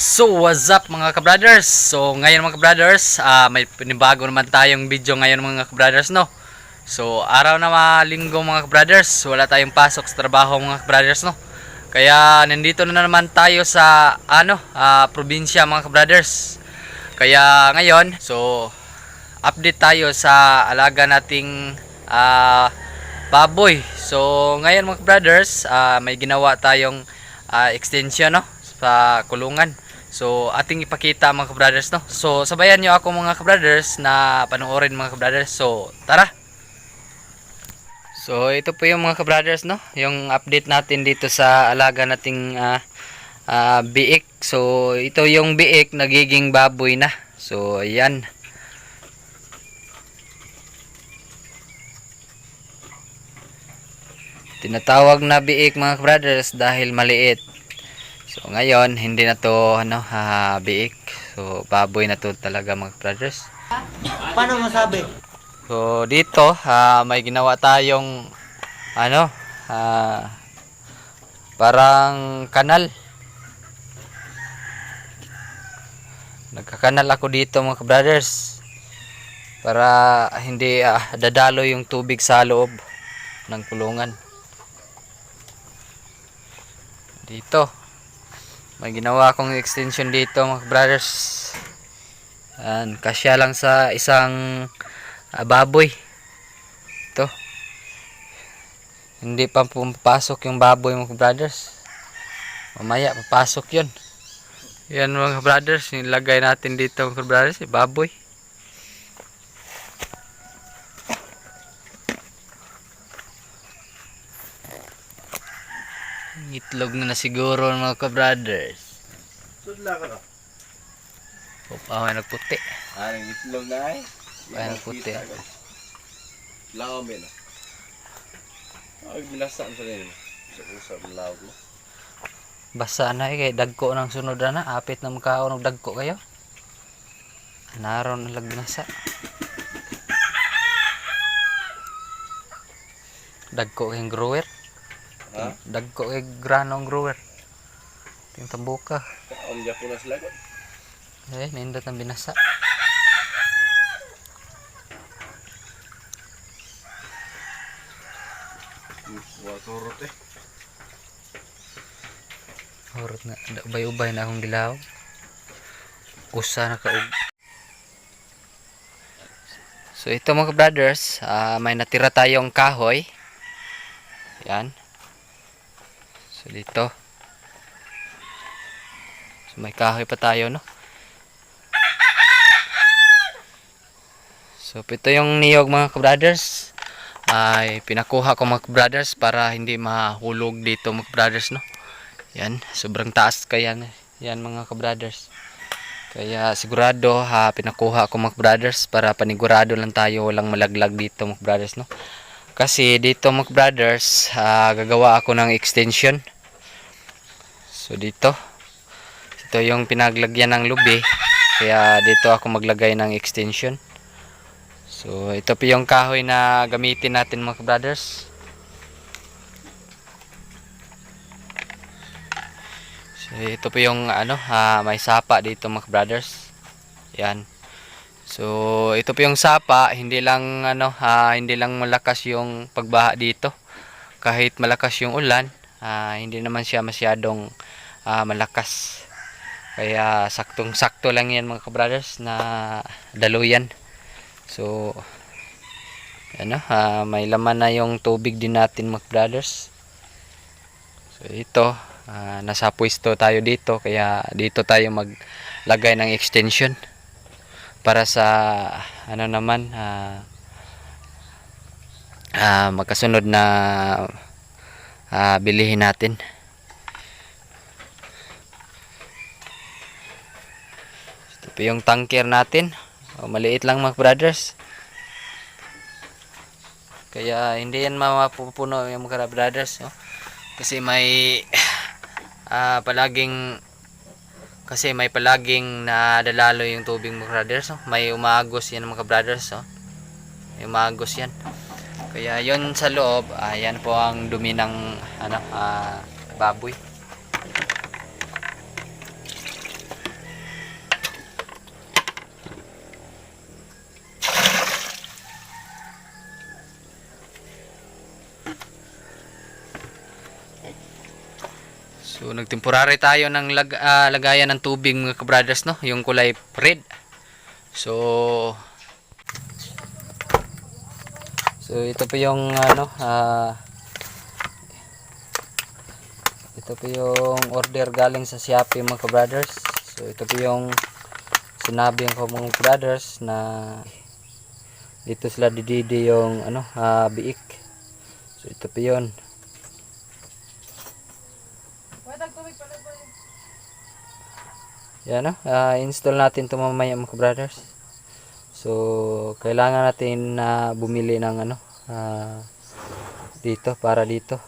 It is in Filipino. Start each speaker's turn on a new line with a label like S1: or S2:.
S1: So, what's up mga kabrothers? So, ngayon mga kabrothers, ah may panibago naman tayong video ngayon mga kabrothers, no? So, araw na mga linggo mga kabrothers, wala tayong pasok sa trabaho mga kabrothers, no? Kaya, nandito na naman tayo sa, ano, ah, probinsya mga kabrothers. Kaya, ngayon, so, update tayo sa alaga nating ah, baboy. So, ngayon mga brothers, ah, may ginawa tayong ah, extension no sa kulungan. So, ating ipakita mga brothers no. So, sabayan niyo ako mga brothers na panoorin mga brothers. So, tara. So, ito po yung mga brothers no, yung update natin dito sa alaga nating ah, ah, biik. So, ito yung biik nagiging baboy na. So, ayan. tinatawag na biik mga brothers dahil maliit so ngayon hindi na to ano ha, biik so baboy na to talaga mga brothers.
S2: Paano masabi?
S1: so dito ha, may ginawa tayong ano ha, parang kanal. Nagkakanal ako dito mga brothers para hindi ah, dadalo yung tubig sa loob ng kulungan. Dito may ginawa akong extension dito mga brothers. Yan, kasya lang sa isang ah, baboy. Ito. Hindi pa pumapasok yung baboy mga brothers. Mamaya papasok yun. Yan mga brothers nilagay natin dito mga brothers yung baboy itlog na na siguro mga ka-brothers
S2: Sudla ka na.
S1: Oh, may nagputi.
S2: Aring itlog na ay.
S1: Ay, nagputi.
S2: Lao na. Ay, bilasan sa nila. Sa usap lao mo.
S1: Basa na eh, kay dagko ng sunod na, apit na mukhaon ng dagko kayo. Naroon ang lagnasa. Dagko kayong grower.
S2: Ha?
S1: Dagko kay granong grower. Ting tambuka.
S2: Ang Japon na sila.
S1: Eh, nindot ang binasa.
S2: Waturot eh.
S1: Horot na, ubay-ubay na akong gilaw. Usa na kaug. So ito mga brothers, ah, may natira tayong kahoy. Yan. So dito. So may kahoy pa tayo, no? So ito yung niyog mga brothers. Ay pinakuha ko mga brothers para hindi mahulog dito mga brothers, no? Yan, sobrang taas kaya yan mga kabrothers. Kaya sigurado ha pinakuha ko mga brothers para panigurado lang tayo walang malaglag dito mga brothers no. Kasi dito mga brothers ah, gagawa ako ng extension. So dito ito yung pinaglagyan ng lubi kaya dito ako maglagay ng extension. So ito po yung kahoy na gamitin natin mga brothers. So, ito po yung ano, ah, may sapa dito mga brothers. Yan. So, ito po yung sapa, hindi lang ano, ah, hindi lang malakas yung pagbaha dito. Kahit malakas yung ulan, ah, hindi naman siya masyadong ah, malakas. Kaya saktong-sakto lang yan mga brothers na daluyan. So, ano, ah, may laman na yung tubig din natin mga brothers. So, ito, Ah, nasa pwesto tayo dito kaya dito tayo maglagay ng extension para sa ano naman ah, ah, magkasunod na ah, bilihin natin. Ito po yung tanker natin. Oh, maliit lang mga brothers. Kaya hindi yan mapupuno yung mga brothers no? kasi may ah palaging kasi may palaging nadalalo yung tubig mga brothers no? may umagos yan mga brothers no? may umagos yan kaya yon sa loob ayan po ang dumi ng ano, ah, baboy So nagtemporary tayo ng lag, ah, lagayan ng tubig mga kabrothers no, yung kulay red. So So ito po yung ano ah ito po yung order galing sa Shopee mga kabrothers. So ito po yung sinabi ko mga brothers na dito sila dididi yung ano ah, biik. So ito po yun. Yan no, ah, install natin ito mamaya mga brothers. So kailangan natin na bumili ng ano ah, dito para dito